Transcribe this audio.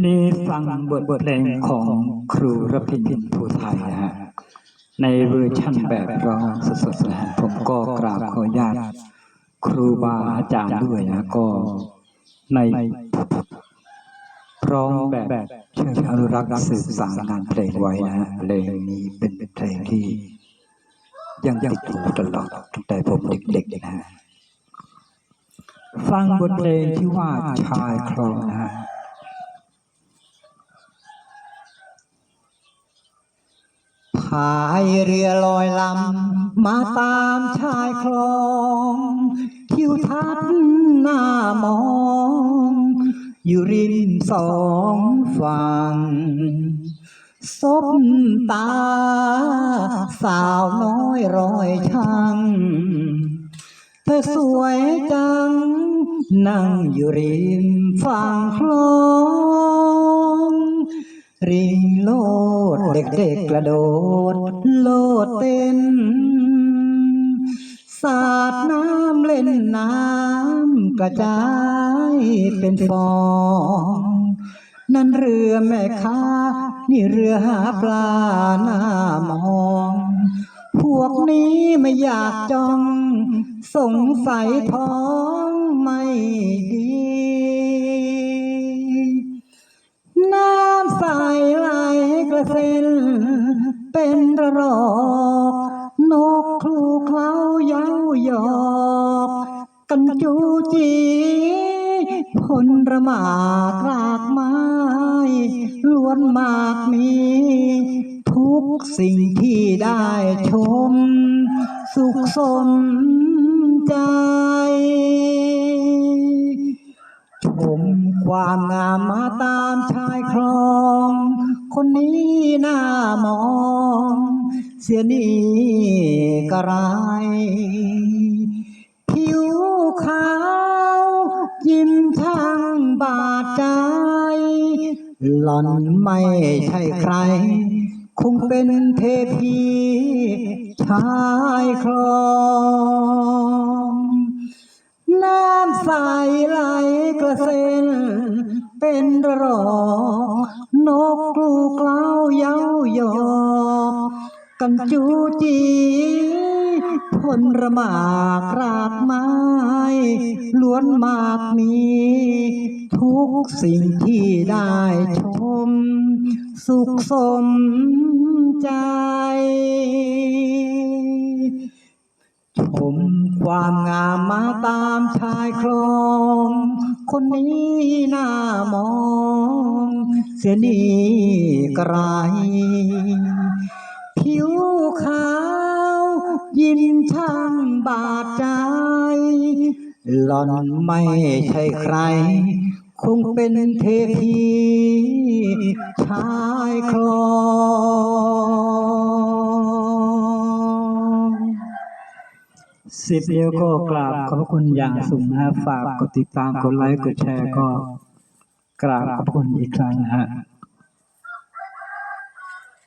ทีนี้ฟังบทเพลงของครูรพินภูไทยนะฮะในเวอร์ชั่นแบบร้องสดๆนะฮะผมก็กราบขออนุญาตครูบาอาจารย์ด้วยนะก็ในร้องแบบเชิงอนุรักษ์สืบสานงานเพลงไว้นะฮะเพลงนี้เป็นเพลงที่ ยังติดหูตลอดตั้งแต่ผมเด็กๆนะฮะฟังบทเพลงที่ว่าชายคลองนะฮะ พายเรือลอยลำ มาตามชายคลอง ทิวทัศน์หน้ามอง อยู่ริมสองฝั่งสบตา สาวน้อยร้อยช่างเธอสวยจัง นั่งอยู่ริมฝั่งคลอง ริงโล ดเด็กๆกระโดด โลดเต้น สาดน้ำเล่นน้ำกระจายเป็นฟองนั่นเรือแม่ค้า นี่เรือหาปลาหน้ามอง พวกนี้ไม่อยากจ้อง สงสัยท้อง เซ็นเป็นระลอกนกคลูเคล้าเย้าหยอกกันจูจีผลระหมากรากไม้ล้วนมากมีทุกสิ่งที่ได้ชม สุขสมใจ ชม ความงามมาตามชายคลอง คนนี้น่ามอง เสียนี่กระไร ผิวขาว ยิ้มช่างบาดใจ หล่อนไม่ใช่ใคร คงเป็นเทพีชายคลองน้ำใสไหลกระเซ็น เป็นรอนกกลูกเล้าเย้ายอกกันจูจีผลระหมากรากไม้ ล้วนมากมี ทุกสิ่งที่ได้ชม สุขสมใจชมความงามมาตามชายคลอง คนนี้น่ามอง เสียนีกระไรผิวขาว ยิ้มช่างบาดใจ หล่อนไม่ใช่ใคร คงเป็นเทพีชายคลอ สิบเดียวก็กราบขอบคุณอย่างสูงนะฝากกดติดตามกดไลค์กดแชร์ก็กราบขอบคุณอีกครั้งนะฮะ